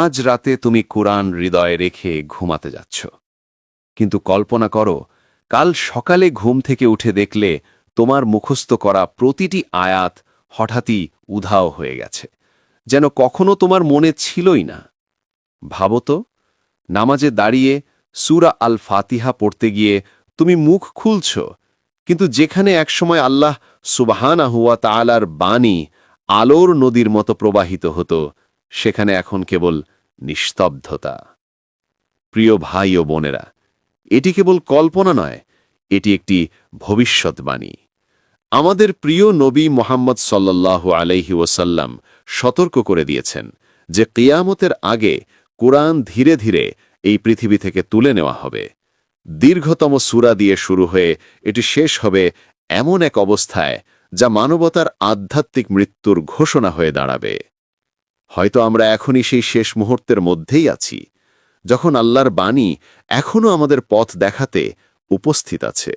আজ রাতে তুমি কোরআন হৃদয়ে রেখে ঘুমাতে যাচ্ছ। কিন্তু কল্পনা করো, কাল সকালে ঘুম থেকে উঠে দেখলে তোমার মুখস্থ করা প্রতিটি আয়াত হঠাৎই উধাও হয়ে গেছে, যেন কখনো তোমার মনে ছিলই না। ভাবো তো, নামাজে দাঁড়িয়ে সুরা আল ফাতিহা পড়তে গিয়ে তুমি মুখ খুলছ, কিন্তু যেখানে একসময় আল্লাহ সুবাহানা হুয়া তালার বাণী আলোর নদীর মতো প্রবাহিত হতো সেখানে এখন কেবল নিস্তব্ধতা। প্রিয় ভাই ও বোনেরা, এটি কেবল কল্পনা নয়, এটি একটি ভবিষ্যৎবাণী। আমাদের প্রিয় নবী মোহাম্মদ সাল্লাল্লাহু আলাইহি ওসাল্লাম সতর্ক করে দিয়েছেন যে কিয়ামতের আগে কোরআন ধীরে ধীরে এই পৃথিবী থেকে তুলে নেওয়া হবে। দীর্ঘতম সুরা দিয়ে শুরু হয়ে এটি শেষ হবে এমন এক অবস্থায় যা মানবতার আধ্যাত্মিক মৃত্যুর ঘোষণা হয়ে দাঁড়াবে। হয়তো আমরা এখনই সেই শেষ মুহূর্তের মধ্যেই আছি, যখন আল্লাহর বাণী এখনও আমাদের পথ দেখাতে উপস্থিত আছে।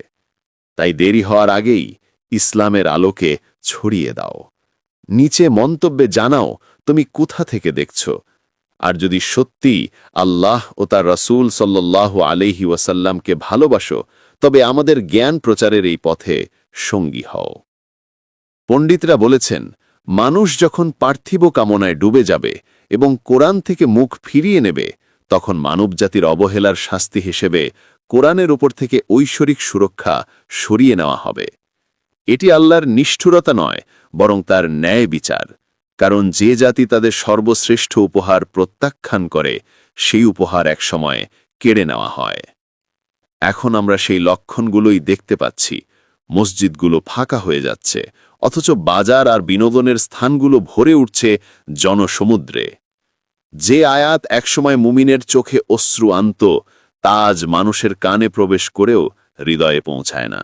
তাই দেরি হওয়ার আগেই ইসলামের আলোকে ছড়িয়ে দাও। নিচে মন্তব্যে জানাও তুমি কোথা থেকে দেখছ। আর যদি সত্যি আল্লাহ ও তার রসুল সাল্লাহ আলহি ওয়াসাল্লামকে ভালোবাসো, তবে আমাদের জ্ঞান প্রচারের এই পথে সঙ্গী হও। পণ্ডিতরা বলেছেন মানুষ যখন পার্থিব কামনায় ডুবে যাবে এবং কোরআন থেকে মুখ ফিরিয়ে নেবে, তখন মানবজাতির অবহেলার শাস্তি হিসেবে কোরআনের উপর থেকে ঐশ্বরিক সুরক্ষা সরিয়ে নেওয়া হবে। এটি আল্লাহর নিষ্ঠুরতা নয়, বরং তার ন্যায় বিচার। কারণ যে জাতি তাদের সর্বশ্রেষ্ঠ উপহার প্রত্যাখ্যান করে, সেই উপহার একসময় কেড়ে নেওয়া হয়। এখন আমরা সেই লক্ষণগুলোই দেখতে পাচ্ছি। মসজিদগুলো ফাঁকা হয়ে যাচ্ছে। অথচ বাজার আর বিনোদনের স্থানগুলো ভরে উঠছে জনসমুদ্রে। যে আয়াত একসময় মুমিনের চোখে অশ্রু আনত, তা আজ মানুষের কানে প্রবেশ করেও হৃদয়ে পৌঁছায় না।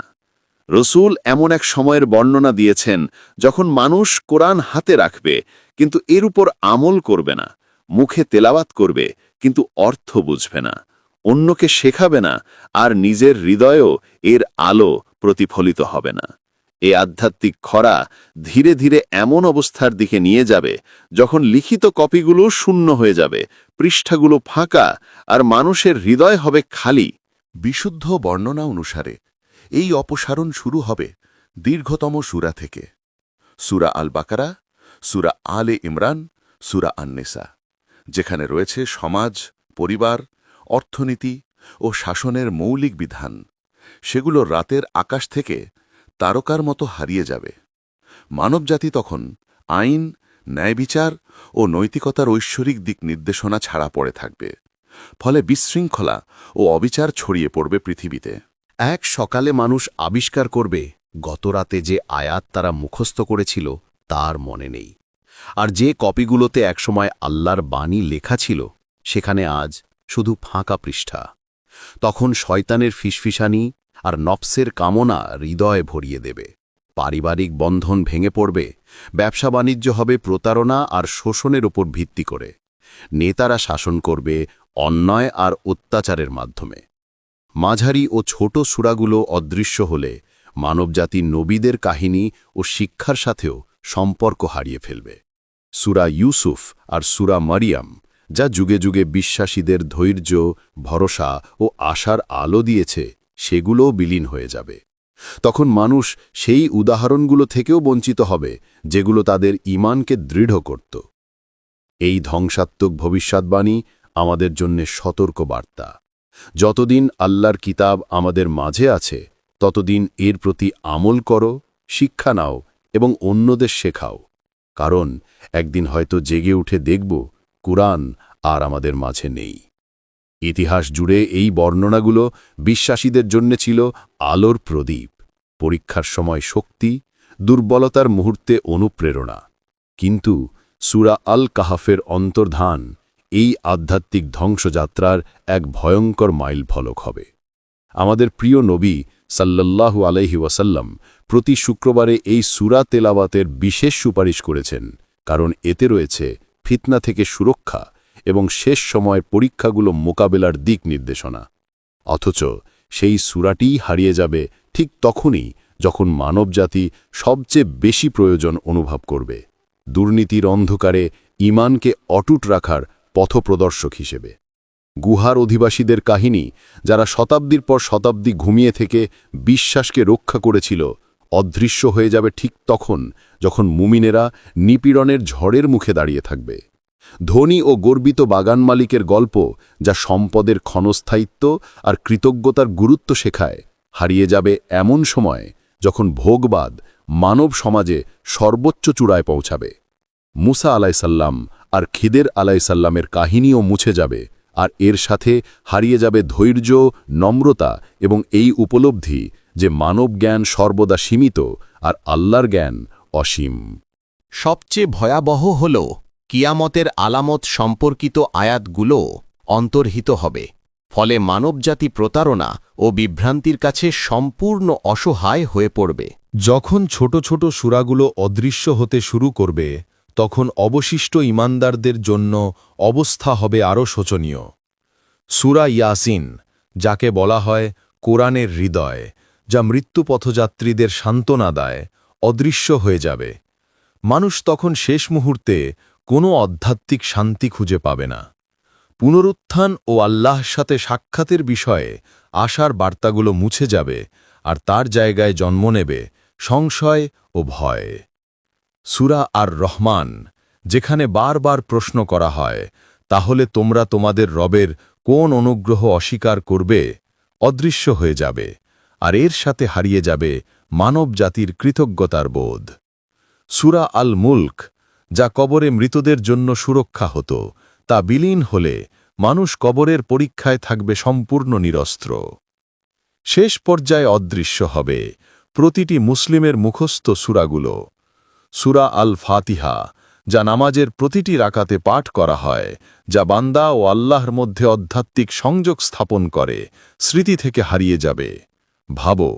রসুল এমন এক সময়ের বর্ণনা দিয়েছেন, যখন মানুষ কোরআন হাতে রাখবে, কিন্তু এর উপর আমল করবে না, মুখে তেলাওয়াত করবে, কিন্তু অর্থ বুঝবে না, অন্যকে শেখাবে না, আর নিজের হৃদয়েও এর আলো প্রতিফলিত হবে না। এই আধ্যাত্মিক খরা ধীরে ধীরে এমন অবস্থার দিকে নিয়ে যাবে যখন লিখিত কপিগুলো শূন্য হয়ে যাবে, পৃষ্ঠাগুলো ফাঁকা আর মানুষের হৃদয় হবে খালি। বিশুদ্ধ বর্ণনা অনুসারে এই অপসারণ শুরু হবে দীর্ঘতম সুরা থেকে। সুরা আল বাকারা সুরা আলে ইমরান, সুরা আন্নেসা, যেখানে রয়েছে সমাজ, পরিবার, অর্থনীতি ও শাসনের মৌলিক বিধান। সেগুলো রাতের আকাশ থেকে তারকার মতো হারিয়ে যাবে। মানবজাতি তখন আইন, ন্যায়বিচার ও নৈতিকতার ঐশ্বরিক দিক নির্দেশনা ছাড়া পড়ে থাকবে। ফলে বিশৃঙ্খলা ও অবিচার ছড়িয়ে পড়বে পৃথিবীতে। এক সকালে মানুষ আবিষ্কার করবে, গতরাতে যে আয়াত তারা মুখস্থ করেছিল, তার মনে নেই। আর যে কপিগুলোতে একসময় আল্লাহর বাণী লেখা ছিল, সেখানে আজ শুধু ফাঁকা পৃষ্ঠা। তখন শয়তানের ফিসফিসানি আর নফসের কামনা হৃদয়ে ভরিয়ে দেবে। পারিবারিক বন্ধন ভেঙে পড়বে, ব্যবসা বাণিজ্য হবে প্রতারণা আর শোষণের উপর ভিত্তি করে। নেতারা শাসন করবে অন্যায় আর অত্যাচারের মাধ্যমে। মাঝারি ও ছোট সুরাগুলো অদৃশ্য হলে মানবজাতি নবীদের কাহিনী ও শিক্ষার সাথেও সম্পর্ক হারিয়ে ফেলবে। সুরা ইউসুফ আর সুরা মারিয়াম, যা যুগে যুগে বিশ্বাসীদের ধৈর্য, ভরসা ও আশার আলো দিয়েছে সেগুলোও বিলীন হয়ে যাবে। তখন মানুষ সেই উদাহরণগুলো থেকেও বঞ্চিত হবে, যেগুলো তাদের ইমানকে দৃঢ় করত। এই ধ্বংসাত্মক ভবিষ্যৎবাণী আমাদের জন্যে সতর্ক বার্তা। যতদিন আল্লাহর কিতাব আমাদের মাঝে আছে, ততদিন এর প্রতি আমল করো, শিক্ষা নাও এবং অন্যদের শেখাও। কারণ একদিন হয়তো জেগে উঠে দেখব, কুরআন আর আমাদের মাঝে নেই। ইতিহাস জুড়ে এই বর্ণনাগুলো বিশ্বাসীদের জন্য ছিল আলোর প্রদীপ। পরীক্ষার সময় শক্তি, দুর্বলতার মুহূর্তে অনুপ্রেরণা। কিন্তু সুরা আল কাহাফের অন্তর্ধান এই আধ্যাত্মিক ধ্বংসযাত্রার এক ভয়ঙ্কর মাইল ফলক হবে। আমাদের প্রিয় নবী সাল্লাল্লাহু আলাইহি ওয়াসাল্লাম প্রতি শুক্রবারে এই সুরা তেলাওয়াতের বিশেষ সুপারিশ করেছেন, কারণ এতে রয়েছে ফিতনা থেকে সুরক্ষা এবং শেষ সময়ের পরীক্ষাগুলো মোকাবেলার দিক নির্দেশনা। অথচ সেই সুরাটিই হারিয়ে যাবে ঠিক তখনই যখন মানবজাতি সবচেয়ে বেশি প্রয়োজন অনুভব করবে। দুর্নীতির অন্ধকারে ইমানকে অটুট রাখার পথপ্রদর্শক হিসেবে। গুহার অধিবাসীদের কাহিনী, যারা শতাব্দীর পর শতাব্দী ঘুমিয়ে থেকে বিশ্বাসকে রক্ষা করেছিল, অদৃশ্য হয়ে যাবে ঠিক তখন, যখন মুমিনেরা নিপীড়নের ঝড়ের মুখে দাঁড়িয়ে থাকবে। ধনী ও গর্বিত বাগান মালিকের গল্প, যা সম্পদের ক্ষণস্থায়িত্ব আর কৃতজ্ঞতার গুরুত্ব শেখায়, হারিয়ে যাবে এমন সময় যখন ভোগবাদ মানব সমাজে সর্বোচ্চ চূড়ায় পৌঁছাবে। মুসা আলাইসাল্লাম আর খিদের আলাইসাল্লামের কাহিনীও মুছে যাবে আর এর সাথে হারিয়ে যাবে ধৈর্য, নম্রতা এবং এই উপলব্ধি যে মানব জ্ঞান সর্বদা সীমিত আর আল্লাহর জ্ঞান অসীম। সবচেয়ে ভয়াবহ হল কিয়ামতের আলামত সম্পর্কিত আয়াতগুলো অন্তর্হিত হবে। ফলে মানবজাতি প্রতারণা ও বিভ্রান্তির কাছে সম্পূর্ণ অসহায় হয়ে পড়বে। যখন ছোট ছোট সুরাগুলো অদৃশ্য হতে শুরু করবে, তখন অবশিষ্ট ইমানদারদের জন্য অবস্থা হবে আরও শোচনীয়। সুরা ইয়াসিন, যাকে বলা হয় কোরআনের হৃদয়, যা মৃত্যুপথযাত্রীদের সান্ত্বনা দেয়, অদৃশ্য হয়ে যাবে। মানুষ তখন শেষ মুহূর্তে কোনো আধ্যাত্মিক শান্তি খুঁজে পাবে না। পুনরুত্থান ও আল্লাহর সাথে সাক্ষাতের বিষয়ে আশার বার্তাগুলো মুছে যাবে আর তার জায়গায় জন্ম নেবে সংশয় ও ভয়। সুরা আর রহমান যেখানে বারবার প্রশ্ন করা হয়, তাহলে তোমরা তোমাদের রবের কোন অনুগ্রহ অস্বীকার করবে? অদৃশ্য হয়ে যাবে আর এর সাথে হারিয়ে যাবে মানব জাতির কৃতজ্ঞতার বোধ। সুরা আল মুল্ক যা কবরে মৃতদের জন্য সুরক্ষা হতো, তা বিলীন হলে মানুষ কবরের পরীক্ষায় থাকবে সম্পূর্ণ নিরস্ত্র। শেষ পর্যায়ে অদৃশ্য হবে প্রতিটি মুসলিমের মুখস্থ সুরাগুলো। সুরা আল ফাতিহা যা নামাজের প্রতিটি রাকাতে পাঠ করা হয়, যা বান্দা ও আল্লাহর মধ্যে আধ্যাত্মিক সংযোগ স্থাপন করে, স্মৃতি থেকে হারিয়ে যাবে। ভাবো,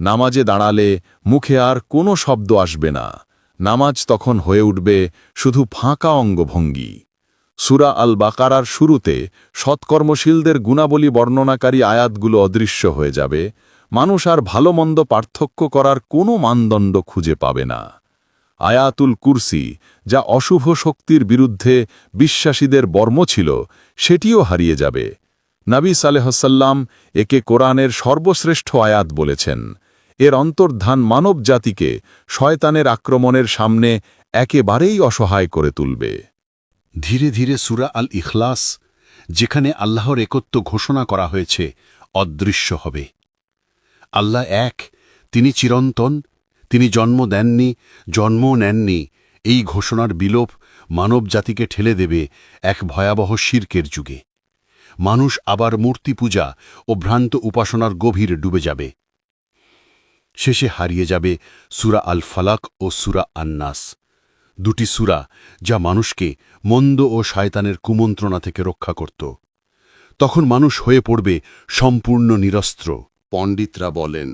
নামাজে দাঁড়ালে মুখে আর কোনো শব্দ আসবে না। নামাজ তখন হয়ে উঠবে শুধু ফাঁকা অঙ্গভঙ্গি। সুরা আল বাকারার শুরুতে সৎকর্মশীলদের গুণাবলী বর্ণনাকারী আয়াতগুলো অদৃশ্য হয়ে যাবে। মানুষ আর ভালো মন্দ পার্থক্য করার কোনো মানদণ্ড খুঁজে পাবে না। আয়াতুল কুরসি, যা অশুভ শক্তির বিরুদ্ধে বিশ্বাসীদের বর্ম ছিল, সেটিও হারিয়ে যাবে। নাবী সালেহসাল্লাম একে কোরআনের সর্বশ্রেষ্ঠ আয়াত বলেছেন। এর অন্তর্ধান মানব জাতিকে শয়তানের আক্রমণের সামনে একেবারেই অসহায় করে তুলবে। ধীরে ধীরে সুরা আল ইখলাস যেখানে আল্লাহর একত্ব ঘোষণা করা হয়েছে, অদৃশ্য হবে। আল্লাহ এক, তিনি চিরন্তন, তিনি জন্ম দেননি, জন্মও নেননি। এই ঘোষণার বিলোপ মানব জাতিকে ঠেলে দেবে এক ভয়াবহ শির্কের যুগে। মানুষ আবার মূর্তি পূজা ও ভ্রান্ত উপাসনার গভীর ডুবে যাবে। শেষে হারিয়ে যাবে সুরা আল ফালাক ও সুরা আন্নাস। দুটি সুরা যা মানুষকে মন্দ ও শয়তানের কুমন্ত্রণা থেকে রক্ষা করত। তখন মানুষ হয়ে পড়বে সম্পূর্ণ নিরস্ত্র। পণ্ডিতরা বলেন,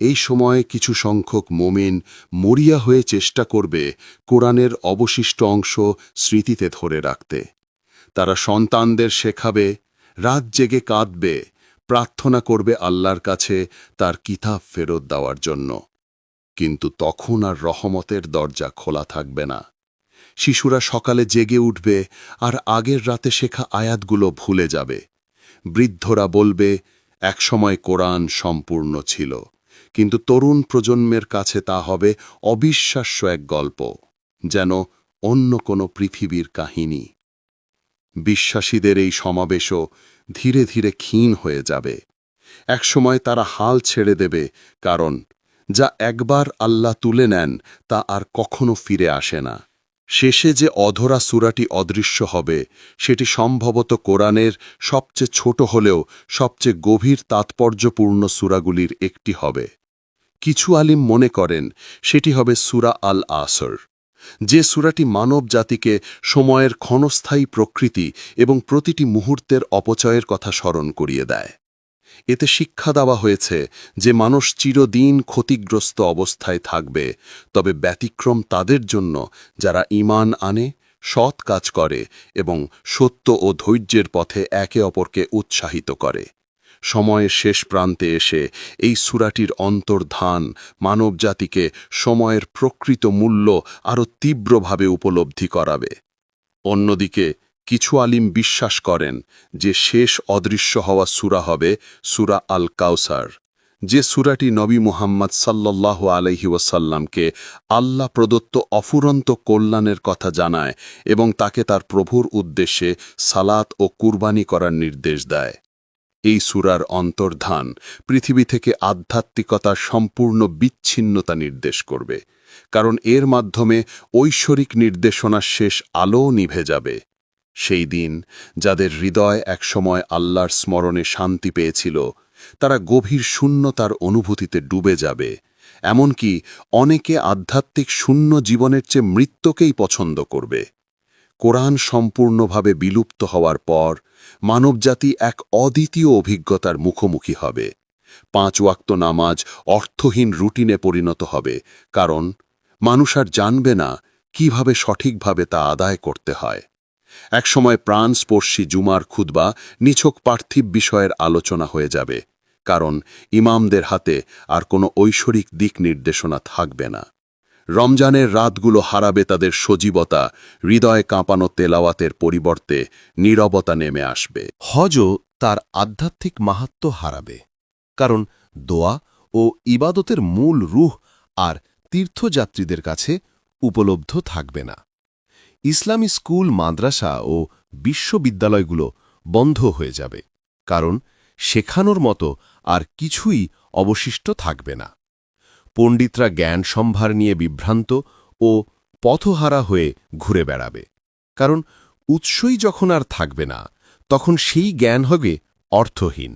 এই সময়ে কিছু সংখ্যক মোমেন মরিয়া হয়ে চেষ্টা করবে কোরআনের অবশিষ্ট অংশ স্মৃতিতে ধরে রাখতে। তারা সন্তানদের শেখাবে, রাত জেগে কাঁদবে প্রার্থনা করবে আল্লাহর কাছে তার কিতাব ফেরত দেওয়ার জন্য। কিন্তু তখন আর রহমতের দরজা খোলা থাকবে না। শিশুরা সকালে জেগে উঠবে আর আগের রাতে শেখা আয়াতগুলো ভুলে যাবে। বৃদ্ধরা বলবে একসময় কোরআন সম্পূর্ণ ছিল। কিন্তু তরুণ প্রজন্মের কাছে তা হবে অবিশ্বাস্য এক গল্প, যেন অন্য কোনো পৃথিবীর কাহিনী। বিশ্বাসীদের এই সমাবেশও ধীরে ধীরে ক্ষীণ হয়ে যাবে। একসময় তারা হাল ছেড়ে দেবে, কারণ যা একবার আল্লাহ তুলে নেন, তা আর কখনো ফিরে আসে না। শেষে যে অধরা সুরাটি অদৃশ্য হবে, সেটি সম্ভবত কোরআনের সবচেয়ে ছোট হলেও সবচেয়ে গভীর তাৎপর্যপূর্ণ সুরাগুলির একটি হবে। কিছু আলিম মনে করেন, সেটি হবে সুরা আল আসর যে সুরাটি মানব জাতিকে সময়ের ক্ষণস্থায়ী প্রকৃতি এবং প্রতিটি মুহূর্তের অপচয়ের কথা স্মরণ করিয়ে দেয়। এতে শিক্ষা দেওয়া হয়েছে যে মানুষ চিরদিন ক্ষতিগ্রস্ত অবস্থায় থাকবে, তবে ব্যতিক্রম তাদের জন্য যারা ইমান আনে, সৎ কাজ করে এবং সত্য ও ধৈর্যের পথে একে অপরকে উৎসাহিত করে। সময়ের শেষ প্রান্তে এসে এই সুরাটির অন্তর্ধান মানবজাতিকে সময়ের প্রকৃত মূল্য আরও তীব্রভাবে উপলব্ধি করাবে। অন্যদিকে কিছু আলিম বিশ্বাস করেন যে শেষ অদৃশ্য হওয়া সুরা হবে সুরা আল কাউসার যে সুরাটি নবী মুহাম্মদ সাল্লাহ আলহি ওয়াসাল্লামকে আল্লাহ প্রদত্ত অফুরন্ত কল্যাণের কথা জানায় এবং তাকে তার প্রভুর উদ্দেশ্যে সালাত ও কুরবানি করার নির্দেশ দেয়। এই সুরার অন্তর্ধান পৃথিবী থেকে আধ্যাত্মিকতার সম্পূর্ণ বিচ্ছিন্নতা নির্দেশ করবে, কারণ এর মাধ্যমে ঐশ্বরিক নির্দেশনার শেষ আলোও নিভে যাবে। সেই দিন যাদের হৃদয় একসময় আল্লাহর স্মরণে শান্তি পেয়েছিল, তারা গভীর শূন্যতার অনুভূতিতে ডুবে যাবে, এমনকি অনেকে আধ্যাত্মিক শূন্য জীবনের চেয়ে মৃত্যুকেই পছন্দ করবে। কোরআন সম্পূর্ণভাবে বিলুপ্ত হওয়ার পর মানবজাতি এক অদ্বিতীয় অভিজ্ঞতার মুখোমুখি হবে। পাঁচ ওয়াক্ত নামাজ অর্থহীন রুটিনে পরিণত হবে, কারণ মানুষ আর জানবে না কীভাবে সঠিকভাবে তা আদায় করতে হয়। একসময় প্রাণস্পর্শী জুমার খুদবা নিছক পার্থিব বিষয়ের আলোচনা হয়ে যাবে, কারণ ইমামদের হাতে আর কোনো ঐশ্বরিক দিক নির্দেশনা থাকবে না। রমজানের রাতগুলো হারাবে তাদের সজীবতা, হৃদয় কাঁপানো তেলাওয়াতের পরিবর্তে নীরবতা নেমে আসবে। হজও তার আধ্যাত্মিক মাহাত্ম্য হারাবে, কারণ দোয়া ও ইবাদতের মূল রুহ আর তীর্থযাত্রীদের কাছে উপলব্ধ থাকবে না। ইসলামী স্কুল, মাদ্রাসা ও বিশ্ববিদ্যালয়গুলো বন্ধ হয়ে যাবে, কারণ শেখানোর মতো আর কিছুই অবশিষ্ট থাকবে না। পণ্ডিতরা জ্ঞান সম্ভার নিয়ে বিভ্রান্ত ও পথহারা হয়ে ঘুরে বেড়াবে। কারণ উৎসই যখন আর থাকবে না, তখন সেই জ্ঞান হবে অর্থহীন।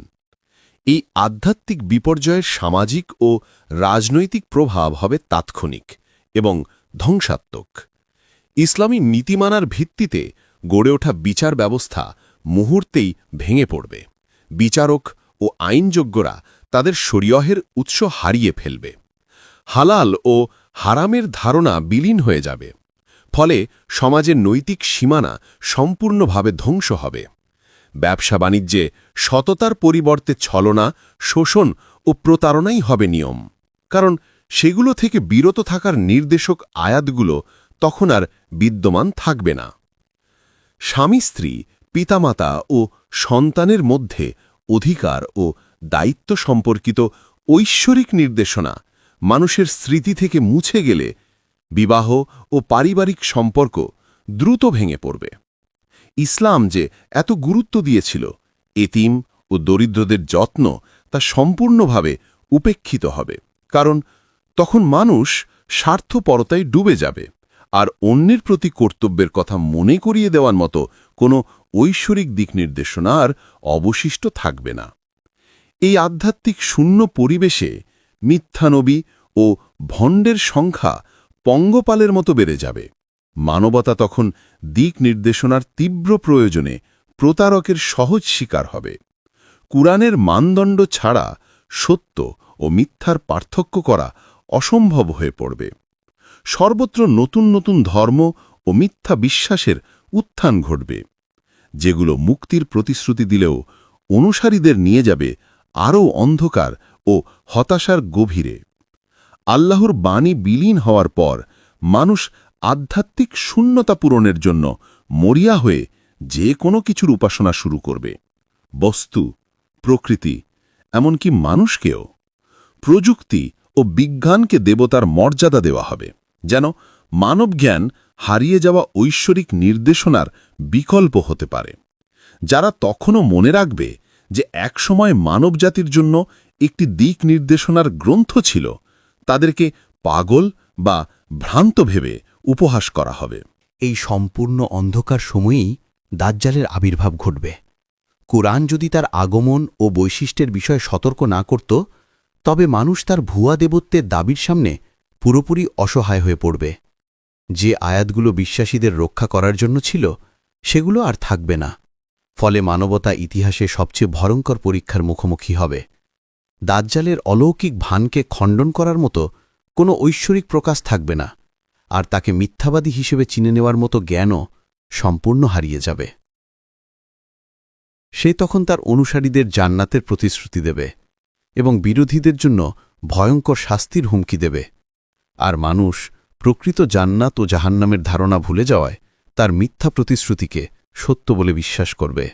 এই আধ্যাত্মিক বিপর্যয়ের সামাজিক ও রাজনৈতিক প্রভাব হবে তাৎক্ষণিক এবং ধ্বংসাত্মক। ইসলামী নীতিমানার ভিত্তিতে গড়ে ওঠা বিচার ব্যবস্থা মুহূর্তেই ভেঙে পড়বে। বিচারক ও আইনযোগ্যরা তাদের শরীয়হের উৎস হারিয়ে ফেলবে। হালাল ও হারামের ধারণা বিলীন হয়ে যাবে। ফলে সমাজের নৈতিক সীমানা সম্পূর্ণভাবে ধ্বংস হবে। ব্যবসা বাণিজ্যে সততার পরিবর্তে ছলনা, শোষণ ও প্রতারণাই হবে নিয়ম। কারণ সেগুলো থেকে বিরত থাকার নির্দেশক আয়াতগুলো তখন আর বিদ্যমান থাকবে না। স্বামী, স্ত্রী, পিতামাতা ও সন্তানের মধ্যে অধিকার ও দায়িত্ব সম্পর্কিত ঐশ্বরিক নির্দেশনা মানুষের স্মৃতি থেকে মুছে গেলে বিবাহ ও পারিবারিক সম্পর্ক দ্রুত ভেঙে পড়বে। ইসলাম যে এত গুরুত্ব দিয়েছিল, এতিম ও দরিদ্রদের যত্ন তা সম্পূর্ণভাবে উপেক্ষিত হবে। কারণ তখন মানুষ স্বার্থপরতায় ডুবে যাবে আর অন্যের প্রতি কর্তব্যের কথা মনে করিয়ে দেওয়ার মতো কোনো ঐশ্বরিক দিক নির্দেশনা আর অবশিষ্ট থাকবে না। এই আধ্যাত্মিক শূন্য পরিবেশে মিথ্যানবী ও ভণ্ডের সংখ্যা পঙ্গপালের মতো বেড়ে যাবে। মানবতা তখন দিক নির্দেশনার তীব্র প্রয়োজনে প্রতারকের সহজ শিকার হবে। কুরআনের মানদণ্ড ছাড়া সত্য ও মিথ্যার পার্থক্য করা অসম্ভব হয়ে পড়বে। সর্বত্র নতুন নতুন ধর্ম ও মিথ্যা বিশ্বাসের উত্থান ঘটবে। যেগুলো মুক্তির প্রতিশ্রুতি দিলেও অনুসারীদের নিয়ে যাবে আরও অন্ধকার ও হতাশার গভীরে। আল্লাহর বাণী বিলীন হওয়ার পর মানুষ আধ্যাত্মিক শূন্যতা পূরণের জন্য মরিয়া হয়ে যে কোনো কিছুর উপাসনা শুরু করবে। বস্তু, প্রকৃতি, এমনকি মানুষকেও। প্রযুক্তি ও বিজ্ঞানকে দেবতার মর্যাদা দেওয়া হবে, যেন মানবজ্ঞান হারিয়ে যাওয়া ঐশ্বরিক নির্দেশনার বিকল্প হতে পারে। যারা তখনও মনে রাখবে যে একসময় মানবজাতির জন্য একটি দিক নির্দেশনার গ্রন্থ ছিল, তাদেরকে পাগল বা ভ্রান্ত ভেবে উপহাস করা হবে। এই সম্পূর্ণ অন্ধকার সময়েই দাজ্জালের আবির্ভাব ঘটবে। কোরআন যদি তার আগমন ও বৈশিষ্ট্যের বিষয়ে সতর্ক না করত, তবে মানুষ তার ভুয়া দেবত্বের দাবির সামনে পুরোপুরি অসহায় হয়ে পড়বে। যে আয়াতগুলো বিশ্বাসীদের রক্ষা করার জন্য ছিল, সেগুলো আর থাকবে না। ফলে মানবতা ইতিহাসে সবচেয়ে ভয়ঙ্কর পরীক্ষার মুখোমুখি হবে। দাজ্জালের অলৌকিক ভানকে খণ্ডন করার মতো কোনো ঐশ্বরিক প্রকাশ থাকবে না, আর তাকে মিথ্যাবাদী হিসেবে চিনে নেওয়ার মতো জ্ঞানও সম্পূর্ণ হারিয়ে যাবে। সে তখন তার অনুসারীদের জান্নাতের প্রতিশ্রুতি দেবে এবং বিরোধীদের জন্য ভয়ঙ্কর শাস্তির হুমকি দেবে, আর মানুষ প্রকৃত জান্নাত ও জাহান্নামের ধারণা ভুলে যাওয়ায় তার মিথ্যা প্রতিশ্রুতিকে সত্য বলে বিশ্বাস করবে।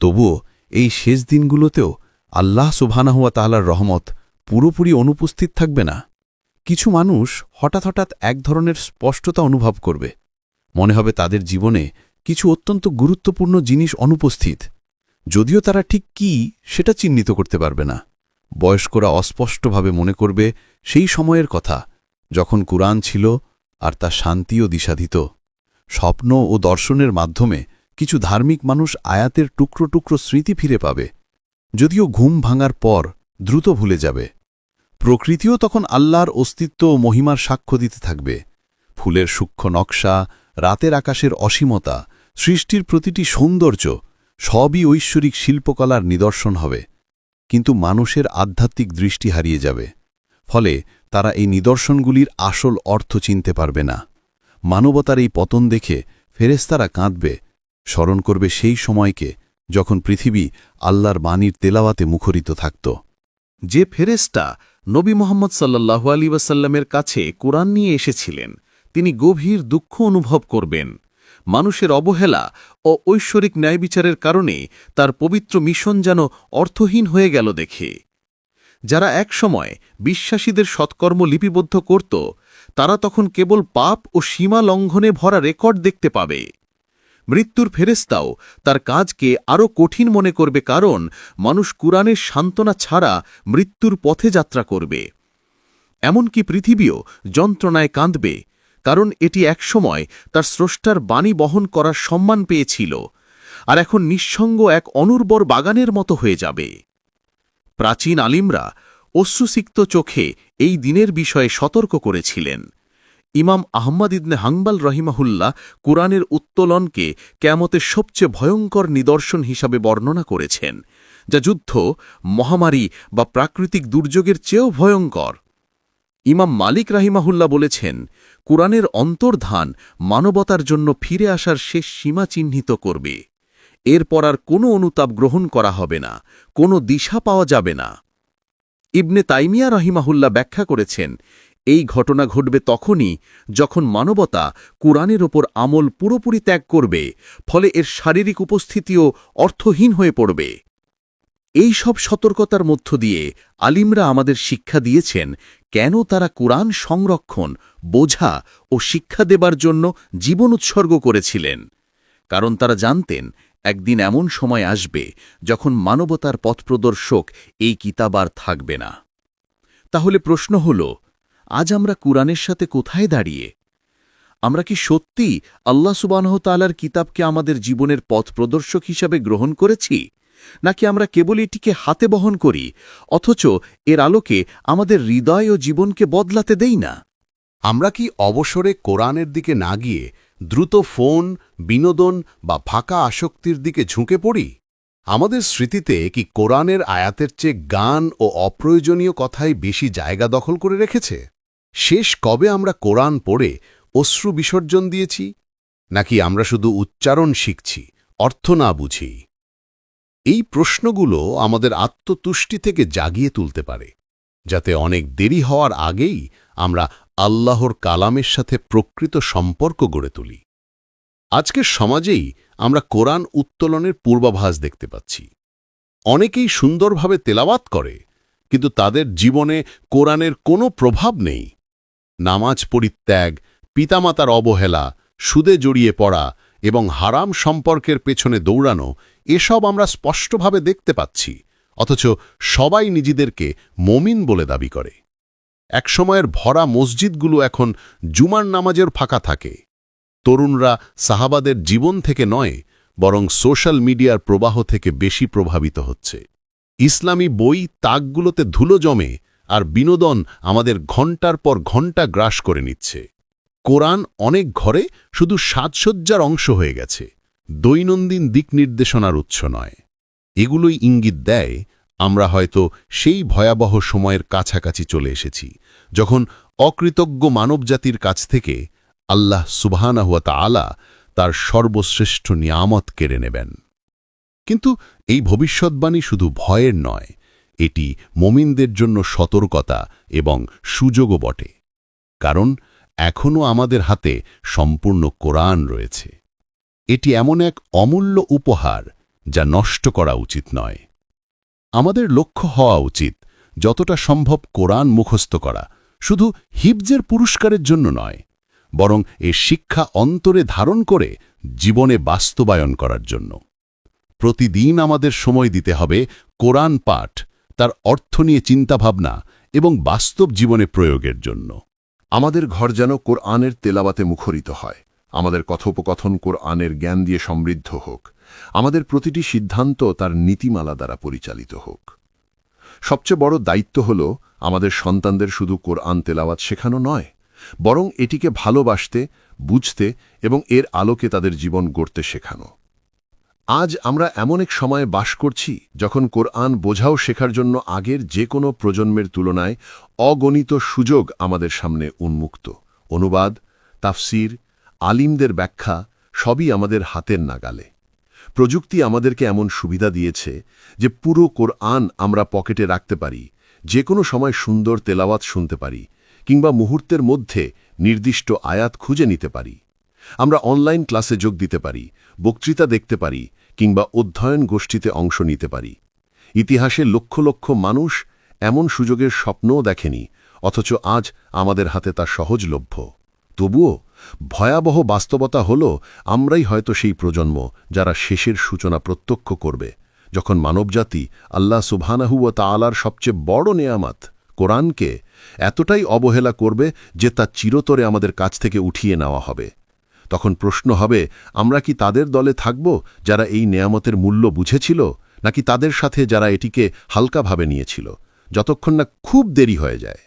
তবুও এই শেষ দিনগুলোতেও আল্লাহ সুবহানাহুয়া তাআলার রহমত পুরোপুরি অনুপস্থিত থাকবে না। কিছু মানুষ হঠাৎ হঠাৎ এক ধরনের স্পষ্টতা অনুভব করবে। মনে হবে তাদের জীবনে কিছু অত্যন্ত গুরুত্বপূর্ণ জিনিস অনুপস্থিত। যদিও তারা ঠিক কি সেটা চিহ্নিত করতে পারবে না। বয়স্করা অস্পষ্টভাবে মনে করবে সেই সময়ের কথা, যখন কুরআন ছিল আর তা শান্তি ও দিশা দিত স্বপ্ন ও দর্শনের মাধ্যমে কিছু ধার্মিক মানুষ আয়াতের টুকরো টুকরো স্মৃতি ফিরে পাবে। যদিও ঘুম ভাঙার পর দ্রুত ভুলে যাবে। প্রকৃতিও তখন আল্লাহর অস্তিত্ব ও মহিমার সাক্ষ্য দিতে থাকবে। ফুলের সূক্ষ্ম নকশা, রাতের আকাশের অসীমতা, সৃষ্টির প্রতিটি সৌন্দর্য, সবই ঐশ্বরিক শিল্পকলার নিদর্শন হবে। কিন্তু মানুষের আধ্যাত্মিক দৃষ্টি হারিয়ে যাবে। ফলে তারা এই নিদর্শনগুলির আসল অর্থ চিনতে পারবে না। মানবতার এই পতন দেখে ফেরেস্তারা কাঁদবে, স্মরণ করবে সেই সময়কে যখন পৃথিবী আল্লাহর বাণীর তেলাওয়াতে মুখরিত থাকত। যে ফেরেস্তা নবী মোহাম্মদ সাল্লাহু আলী ওয়াসাল্লামের কাছে কোরআন নিয়ে এসেছিলেন, তিনি গভীর দুঃখ অনুভব করবেন। মানুষের অবহেলা ও ঐশ্বরিক ন্যায়বিচারের কারণে তার পবিত্র মিশন যেন অর্থহীন হয়ে গেল দেখে। যারা একসময় বিশ্বাসীদের সৎকর্ম লিপিবদ্ধ করত, তারা তখন কেবল পাপ ও সীমা লঙ্ঘনে ভরা রেকর্ড দেখতে পাবে। মৃত্যুর ফেরেস্তাও তার কাজকে আরও কঠিন মনে করবে কারণ মানুষ কুরআনের সান্ত্বনা ছাড়া মৃত্যুর পথে যাত্রা করবে। এমনকি পৃথিবীও যন্ত্রণায় কাঁদবে, কারণ এটি একসময় তার স্রষ্টার বাণী বহন করার সম্মান পেয়েছিল, আর এখন নিঃসঙ্গ এক অনুর্বর বাগানের মতো হয়ে যাবে। প্রাচীন আলিমরা অশ্রুসিক্ত চোখে এই দিনের বিষয়ে সতর্ক করেছিলেন। ইমাম আহম্মদ ইদনে হাংবাল রহিমাহুল্লাহ কুরআনের উত্তোলনকে কেয়ামতের সবচেয়ে ভয়ঙ্কর নিদর্শন হিসাবে বর্ণনা করেছেন, যা যুদ্ধ, মহামারী বা প্রাকৃতিক দুর্যোগের চেয়েও ভয়ঙ্কর। ইমাম মালিক রাহিমাহুল্লা বলেছেন, কুরআনের অন্তর্ধান মানবতার জন্য ফিরে আসার শেষ সীমা চিহ্নিত করবে। এরপর আর কোনো অনুতাপ গ্রহণ করা হবে না, কোনো দিশা পাওয়া যাবে না। ইবনে তাইমিয়া রহিমাহুল্লা ব্যাখ্যা করেছেন এই ঘটনা ঘটবে তখনই যখন মানবতা কুরআনের ওপর আমল পুরোপুরি ত্যাগ করবে, ফলে এর শারীরিক উপস্থিতিও অর্থহীন হয়ে পড়বে। এই সব সতর্কতার মধ্য দিয়ে আলিমরা আমাদের শিক্ষা দিয়েছেন কেন তারা কুরআন সংরক্ষণ, বোঝা ও শিক্ষা দেবার জন্য জীবন উৎসর্গ করেছিলেন। কারণ তারা জানতেন, একদিন এমন সময় আসবে যখন মানবতার পথপ্রদর্শক এই কিতাব আর থাকবে না। তাহলে প্রশ্ন হল আজ আমরা কুরআনের সাথে কোথায় দাঁড়িয়ে? আমরা কি সত্যি আল্লাহ সুবানহতালার কিতাবকে আমাদের জীবনের পথ প্রদর্শক হিসাবে গ্রহণ করেছি? নাকি আমরা কেবল এটিকে হাতে বহন করি, অথচ এর আলোকে আমাদের হৃদয় ও জীবনকে বদলাতে দেই না? আমরা কি অবসরে কোরআনের দিকে না গিয়ে দ্রুত ফোন, বিনোদন বা ফাঁকা আসক্তির দিকে ঝুঁকে পড়ি? আমাদের স্মৃতিতে কি কোরআনের আয়াতের চেয়ে গান ও অপ্রয়োজনীয় কথাই বেশি জায়গা দখল করে রেখেছে? শেষ কবে আমরা কোরআন পড়ে অশ্রু বিসর্জন দিয়েছি? নাকি আমরা শুধু উচ্চারণ শিখছি, অর্থ না বুঝি? এই প্রশ্নগুলো আমাদের আত্মতুষ্টি থেকে জাগিয়ে তুলতে পারে, যাতে অনেক দেরি হওয়ার আগেই আমরা আল্লাহর কালামের সাথে প্রকৃত সম্পর্ক গড়ে তুলি। আজকের সমাজেই আমরা কোরআন উত্তোলনের পূর্বাভাস দেখতে পাচ্ছি। অনেকেই সুন্দরভাবে তেলাওয়াত করে, কিন্তু তাদের জীবনে কোরআনের কোনো প্রভাব নেই। নামাজ পরিত্যাগ, পিতামাতার অবহেলা, সুদে জড়িয়ে পড়া এবং হারাম সম্পর্কের পেছনে দৌড়ানো, এসব আমরা স্পষ্টভাবে দেখতে পাচ্ছি, অথচ সবাই নিজেদেরকে মমিন বলে দাবি করে। একসময়ের ভরা মসজিদগুলো এখন জুমার নামাজের ফাঁকা থাকে। তরুণরা সাহাবাদের জীবন থেকে নয়, বরং সোশ্যাল মিডিয়ার প্রবাহ থেকে বেশি প্রভাবিত হচ্ছে। ইসলামী বই তাকগুলোতে ধুলো জমে আর বিনোদন আমাদের ঘণ্টার পর ঘণ্টা গ্রাস করে নিচ্ছে। কোরআন অনেক ঘরে শুধু সাজসজ্জার অংশ হয়ে গেছে, দৈনন্দিন দিক নির্দেশনার উৎস নয়। এগুলোই ইঙ্গিত দেয়, আমরা হয়তো সেই ভয়াবহ সময়ের কাছাকাছি চলে এসেছি, যখন অকৃতজ্ঞ মানবজাতির কাছ থেকে আল্লাহ সুবহানাহুয়া তাআলা তার সর্বশ্রেষ্ঠ নিয়ামত কেড়ে নেবেন। কিন্তু এই ভবিষ্যৎবাণী শুধু ভয়ের নয় এটি মমিনদের জন্য সতর্কতা এবং সুযোগও বটে। কারণ এখনও আমাদের হাতে সম্পূর্ণ কোরআন রয়েছে। এটি এমন এক অমূল্য উপহার যা নষ্ট করা উচিত নয়। আমাদের লক্ষ্য হওয়া উচিত যতটা সম্ভব কোরআন মুখস্থ করা, শুধু হিবজের পুরস্কারের জন্য নয়, বরং এ শিক্ষা অন্তরে ধারণ করে জীবনে বাস্তবায়ন করার জন্য। প্রতিদিন আমাদের সময় দিতে হবে কোরআন পাঠ তার অর্থ নিয়ে চিন্তাভাবনা এবং বাস্তব জীবনে প্রয়োগের জন্য। আমাদের ঘর যেন কোরআনের তেলাবাতে মুখরিত হয়। আমাদের কথোপকথন কোরআনের জ্ঞান দিয়ে সমৃদ্ধ হোক। আমাদের প্রতিটি সিদ্ধান্ত তার নীতিমালা দ্বারা পরিচালিত হোক। সবচেয়ে বড় দায়িত্ব হল আমাদের সন্তানদের শুধু কোরআন তেলাওয়াত শেখানো নয়, বরং এটিকে ভালোবাসতে, বুঝতে এবং এর আলোকে তাদের জীবন গড়তে শেখানো। আজ আমরা এমন এক সময়ে বাস করছি যখন কোরআন বোঝাও শেখার জন্য আগের যে কোনো প্রজন্মের তুলনায় অগণিত সুযোগ আমাদের সামনে উন্মুক্ত। অনুবাদ, তাফসির, আলিমদের ব্যাখ্যা সবই আমাদের হাতের নাগালে। প্রযুক্তি আমাদেরকে এমন সুবিধা দিয়েছে যে পুরো কোরআন আমরা পকেটে রাখতে পারি, যে কোনো সময় সুন্দর তেলাওয়াত শুনতে পারি, কিংবা মুহূর্তের মধ্যে নির্দিষ্ট আয়াত খুঁজে নিতে পারি। আমরা অনলাইন ক্লাসে যোগ দিতে পারি, বক্তৃতা দেখতে পারি, কিংবা অধ্যয়ন গোষ্ঠীতে অংশ নিতে পারি। ইতিহাসে লক্ষ লক্ষ মানুষ এমন সুযোগের স্বপ্নও দেখেনি, অথচ আজ আমাদের হাতে তা সহজলভ্য। তবুও ভয়াবহ বাস্তবতা হল, আমরাই হয়তো সেই প্রজন্ম যারা শেষের সূচনা প্রত্যক্ষ করবে, যখন মানবজাতি আল্লাহ সুবহানাহুয়া তাআলার সবচেয়ে বড় নেয়ামাত, কোরআনকে এতটাই অবহেলা করবে যে তা চিরতরে আমাদের কাছ থেকে উঠিয়ে নেওয়া হবে। তখন প্রশ্ন হবে, আমরা কি তাদের দলে থাকব যারা এই নেয়ামতের মূল্য বুঝেছিল, নাকি তাদের সাথে যারা এটিকে হালকাভাবে নিয়েছিল, যতক্ষণ না খুব দেরি হয়ে যায়?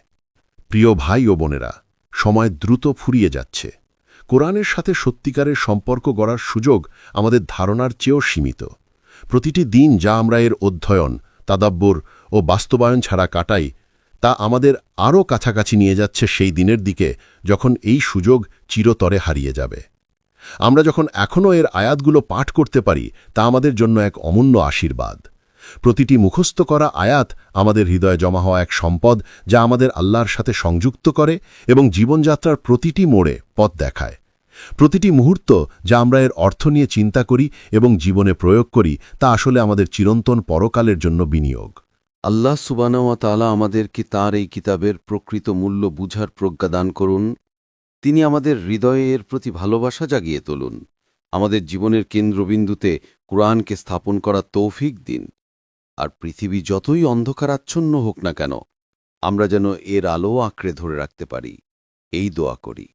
প্রিয় ভাই ও বোনেরা, সময় দ্রুত ফুরিয়ে যাচ্ছে। কোরআনের সাথে সত্যিকারের সম্পর্ক গড়ার সুযোগ আমাদের ধারণার চেয়েও সীমিত। প্রতিটি দিন যা আমরা এর অধ্যয়ন, তাদাব্বর ও বাস্তবায়ন ছাড়া কাটাই, তা আমাদের আরও কাছাকাছি নিয়ে যাচ্ছে সেই দিনের দিকে, যখন এই সুযোগ চিরতরে হারিয়ে যাবে। আমরা যখন এখনও এর আয়াতগুলো পাঠ করতে পারি, তা আমাদের জন্য এক অমূল্য আশীর্বাদ। প্রতিটি মুখস্থ করা আয়াত আমাদের হৃদয়ে জমা হওয়া এক সম্পদ যা আমাদের আল্লাহর সাথে সংযুক্ত করে এবং জীবনযাত্রার প্রতিটি মোড়ে পথ দেখায়। প্রতিটি মুহূর্ত যা আমরা এর অর্থ নিয়ে চিন্তা করি এবং জীবনে প্রয়োগ করি, তা আসলে আমাদের চিরন্তন পরকালের জন্য বিনিয়োগ। আল্লাহ সুবানাওয়া তালা আমাদেরকে তার এই কিতাবের প্রকৃত মূল্য বুঝার প্রজ্ঞা দান করুন। তিনি আমাদের হৃদয়ের প্রতি ভালোবাসা জাগিয়ে তুলুন। আমাদের জীবনের কেন্দ্রবিন্দুতে কোরআনকে স্থাপন করা তৌফিক দিন। আর পৃথিবী যতই অন্ধকারাচ্ছন্ন হোক না কেন, আমরা যেন এর আলো আঁকড়ে ধরে রাখতে পারি। এই দোয়া করি।